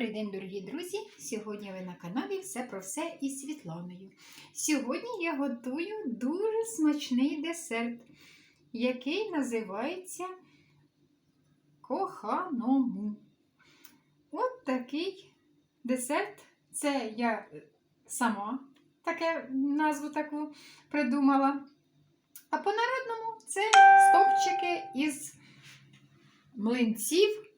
Добрий день, дорогі друзі! Сьогодні ви на каналі Все про все із Світланою. Сьогодні я готую дуже смачний десерт, який називається коханому. От такий десерт. Це я сама таке назву таку придумала. А по-народному це стопчики із млинців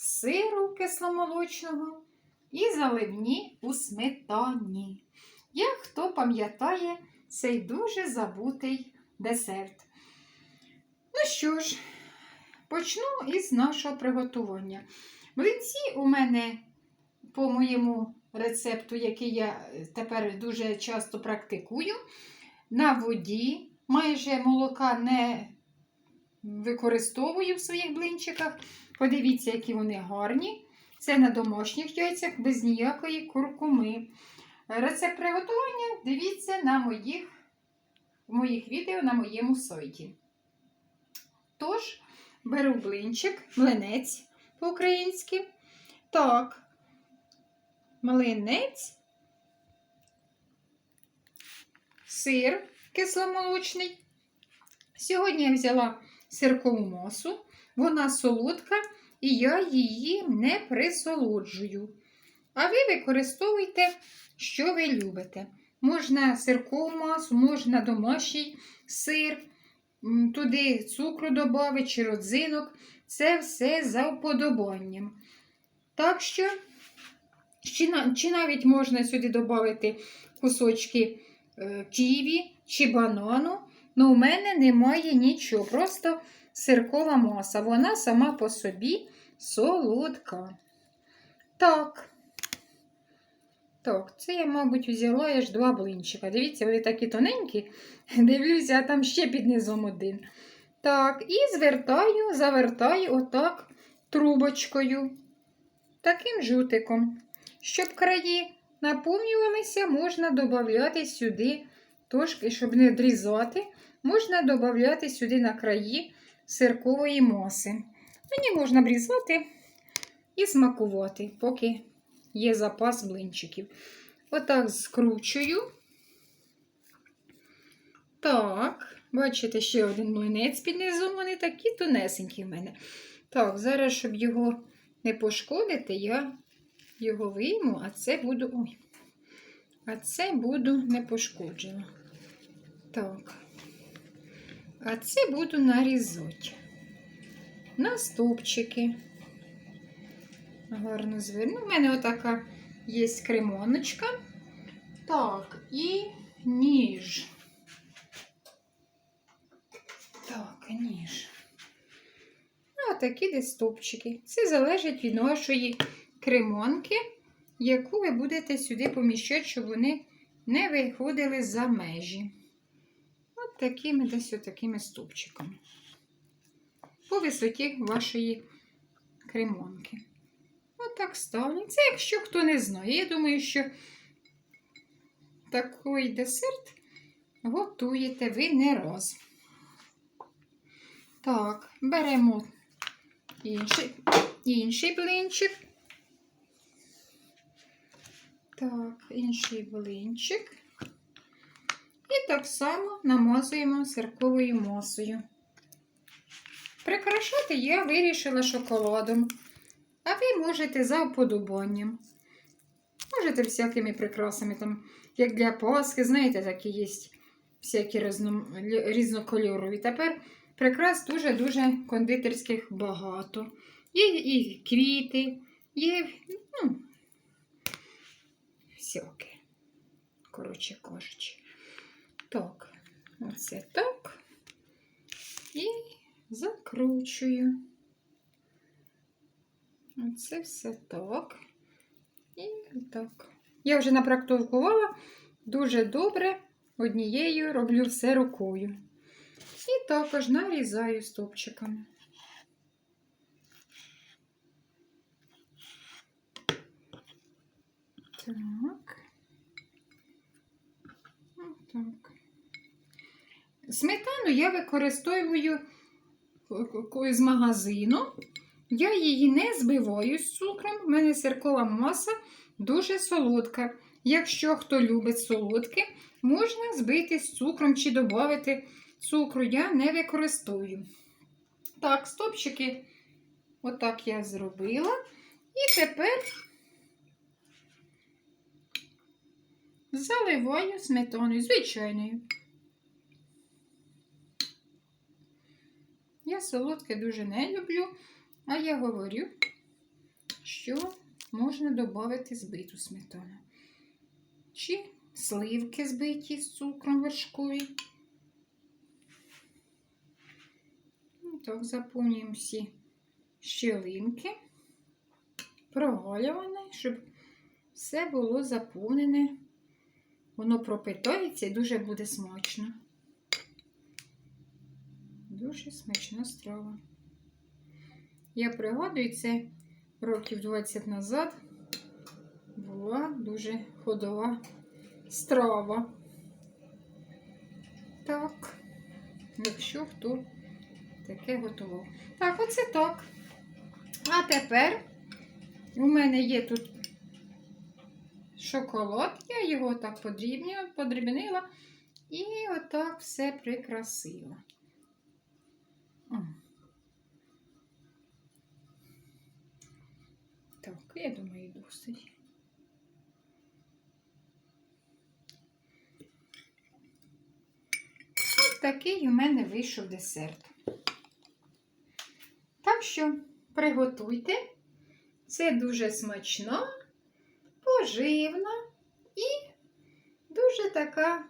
сиру кисломолочного і заливні у сметані. Як хто пам'ятає цей дуже забутий десерт. Ну що ж, почну із нашого приготування. Млинці у мене по моєму рецепту, який я тепер дуже часто практикую, на воді майже молока не використовую в своїх блинчиках. Подивіться, які вони гарні. Це на домашніх яйцях без ніякої куркуми. Рецепт приготування дивіться на моїх, моїх відео на моєму сайті. Тож, беру блинчик, млинець по-українськи. Так, млинець, сир кисломолочний. Сьогодні я взяла сиркову масу. Вона солодка, і я її не присолоджую. А ви використовуйте, що ви любите. Можна сиркову масу, можна домашній сир, туди цукру додати чи родзинок. Це все за вподобанням. Так що, чи навіть можна сюди додати кусочки ківі чи банану. Ну, у мене немає нічого. Просто сиркова маса. Вона сама по собі солодка. Так. Так, це я, мабуть, взяла аж два блинчика. Дивіться, вони такі тоненькі. Дивлюся, а там ще під низом один. Так, і звертаю, завертаю отак трубочкою. Таким жутиком. Щоб краї наповнювалися, можна додати сюди, трошки, щоб не дрізати, можна додати сюди на краї сиркової маси. Мені можна брізати і смакувати, поки є запас блинчиків. Отак скручую. Так, бачите, ще один млинець під низом, вони такі тонесенькі в мене. Так, зараз, щоб його не пошкодити, я його вийму, а це буду. Ой, а це буду не пошкоджено. Так. А це буду нарізати на стовпчики. Гарно зверну. У мене отака є кремоночка. Так, і ніж. Так, ніж. Отакі десь стовпчики. Це залежить від вашої кремонки, яку ви будете сюди поміщати, щоб вони не виходили за межі такими десь отакими стовпчиками. По висоті вашої кремонки. Отак ставлю. Це, якщо хто не знає. Я думаю, що такий десерт готуєте ви не раз. Так, беремо інший, інший блинчик. Так, інший блинчик. І так само намазуємо сирковою масою. Прикрашати я вирішила шоколадом, а ви можете за вподобанням. Можете всякими прикрасами, там, як для Пасхи, знаєте, такі є всякі різно, різнокольорові. Тепер прикрас дуже-дуже кондитерських багато. Є і квіти, є, ну, всяке, коротше кажучи. Так, оце так. І закручую. Оце все так. І так. Я вже напрактикувала дуже добре, однією роблю все рукою. І також нарізаю стопчиками. Так. Так. Сметану я використовую з магазину. Я її не збиваю з цукром, в мене сиркова маса дуже солодка. Якщо хто любить солодке, можна збити з цукром чи додати цукру. Я не використовую. Так, стопчики, отак я зробила. І тепер заливаю сметаною, звичайною. Солодке дуже не люблю, а я говорю, що можна додати збиту сметану. Чи сливки збиті з цукром вершкові. Ну, Так, заповнюємо всі щілинки, прогалюване, щоб все було заповнене. Воно пропитається і дуже буде смачно. Дуже смачна страва. Я пригадую, це років 20 назад була дуже ходова страва. Так, якщо хто таке готував. Так, оце так. А тепер у мене є тут шоколад, я його так подрібнила, і отак все прикрасила. Так, я думаю, досить. Такий у мене вийшов десерт. Так що приготуйте. Це дуже смачно, поживна і дуже така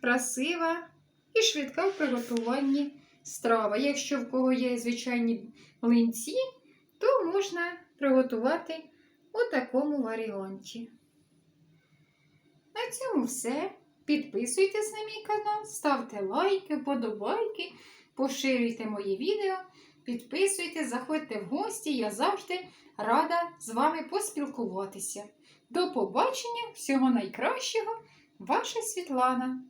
красива і швидка в приготуванні страва. Якщо в кого є звичайні млинці, то можна приготувати у такому варіанті. На цьому все. Підписуйтесь на мій канал, ставте лайки, вподобайки, поширюйте мої відео, підписуйтесь, заходьте в гості. Я завжди рада з вами поспілкуватися. До побачення, всього найкращого, ваша Світлана.